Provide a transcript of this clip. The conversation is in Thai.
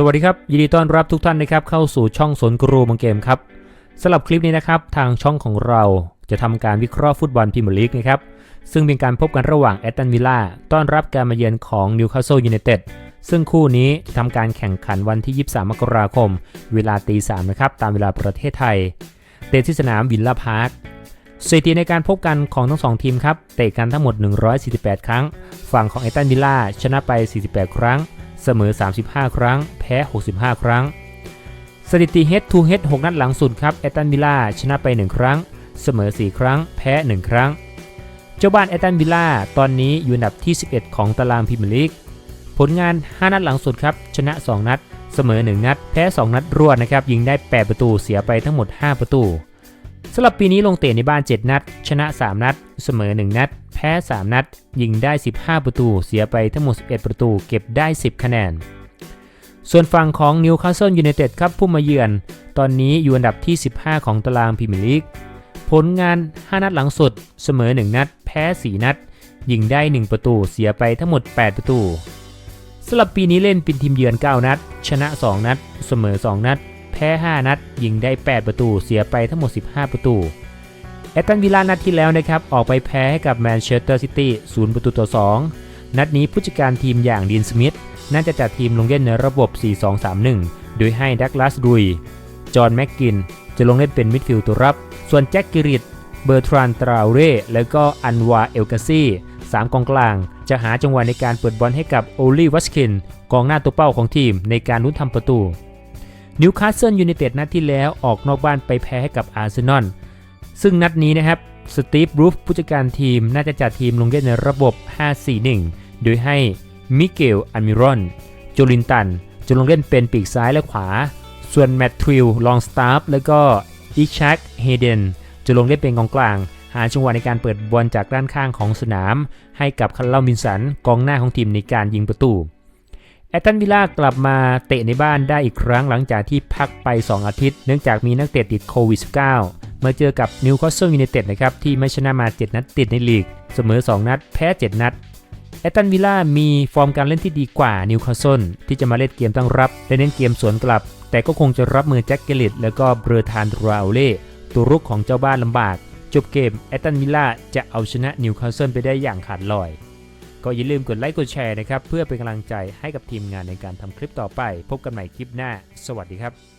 สวัสดีครับ ยินดีต้อนรับทุกท่านนะครับเข้าสู่ช่องสนกรูมังเกมครับสำหรับคลิปนี้นะครับทางช่องของเราจะทำการวิเคราะห์ฟุตบอลพรีเมียร์ลีกนะครับซึ่งเป็นการพบกันระหว่างแอตตันวิลล่าต้อนรับการมาเยือนของนิวคาสเซิลยูไนเต็ดซึ่งคู่นี้จะทำการแข่งขันวันที่ 23 มกราคม เวลาตี3นะครับตามเวลาประเทศไทย เตะที่สนามวิลล่าพาร์คสถิติในการพบกันของทั้งสองทีมครับเตะกันทั้งหมด 148 ครั้ง ฝั่งของแอตตันวิลล่าชนะไป 48 ครั้ง เสมอ 35 ครั้ง แพ้ 65 ครั้ง สถิติ Head to Head 6นัดหลังสุดครับแอตตันวิลล่าชนะไป 1 ครั้ง เสมอ 4 ครั้ง แพ้ 1 ครั้ง เจ้าบ้านแอตตันวิลล่าตอนนี้อยู่อันดับที่ 11 ของตารางพรีเมียร์ลีก ผลงาน 5 นัดหลังสุดครับ ชนะ 2 นัด เสมอ 1 นัด แพ้ 2 นัดรวดนะครับ ยิงได้ 8 ประตู เสียไปทั้งหมด 5 ประตูำหรับปีนี้ลงเตะในบ้าน 7 นัด ชนะ 3 นัด เสมอ 1 นัด แพ้ 3 นัด ยิงได้ 15 ประตู เสียไปทั้งหมด 11 ประตู เก็บได้ 10 คะแนน ส่วนฝั่งของนิวคาสเซิลยูไนเต็ดครับผู้มาเยือน ตอนนี้อยู่อันดับที่ 15 ของตารางพรีเมียร์ลีก ผลงาน 5 นัดหลังสุด เสมอ 1 นัด แพ้ 4 นัด ยิงได้ 1 ประตู เสียไปทั้งหมด 8 ประตูสำหรับปีนี้เล่นเป็นทีมเยือน 9 นัด ชนะ 2 นัด เสมอ 2 นัด แพ้ 5 นัด ยิงได้ 8 ประตู เสียไปทั้งหมด 15 ประตูแอตันวิลานัดที่แล้วนะครับ ออกไปแพ้ให้กับแมนเชสเตอร์ซิตี้ 0 ประตูต่อ 2 นัดนี้ผู้จัดการทีมอย่างดีนสมิธน่าจะจัดทีมลงเล่นในระบบ 4-2-3-1 โดยให้ดักลาสดุย จอห์นแม็กกิน จะลงเล่นเป็นมิดฟิลด์ตัวรับ ส่วนแจ็คกิริตเบอร์ทรานตราเร่และก็อันวาเอลกาซี่สามกองกลาง จะหาจังหวะในการเปิดบอลให้กับโอลีวัชคิน กองหน้าตัวเป้าของทีมในการลุ้นทำประตู นิวคาสเซิลยูไนเต็ดนัดที่แล้วออกนอกบ้านไปแพ้ให้กับอาร์เซนอลซึ่งนัดนี้นะครับสตีฟบรูฟผู้จัดการทีมน่าจะจัดทีมลงเล่นในระบบ 5-4-1 โดยให้มิเกลอัมิรอนโจลินตันจะลงเล่นเป็นปีกซ้ายและขวา ส่วนแมตทริลลองสตาร์ฟและก็อิชักเฮเดนจะลงเล่นเป็นกองกลาง หาจังหวะในการเปิดบอลจากด้านข้างของสนาม ให้กับคันเลมินสันกองหน้าของทีมในการยิงประตู แอตตันวิลล่ากลับมาเตะในบ้านได้อีกครั้งหลังจากที่พักไป 2 อาทิตย์ เนื่องจากมีนักเตะติดโควิด -19 มาเจอกับนิวคาสเซิลยูไนเต็ดนะครับที่ไม่ชนะมา 7 นัดติดในลีก เสมอ 2 นัด แพ้ 7 นัดแอตตันวิลล่ามีฟอร์มการเล่นที่ดีกว่านิวคาสเซิลที่จะมาเล่นเกมตั้งรับและเน้นเกมสวนกลับ แต่ก็คงจะรับมือแจ็คเกลิตแล้วก็เบรธานราเล่ตัวรุกของเจ้าบ้านลำบาก จบเกมแอตตันวิลล่าจะเอาชนะนิวคาสเซิลไปได้อย่างขาดลอย ก็อย่าลืมกดไลค์กดแชร์นะครับ เพื่อเป็นกำลังใจให้กับทีมงานในการทำคลิปต่อไป พบกันใหม่คลิปหน้า สวัสดีครับ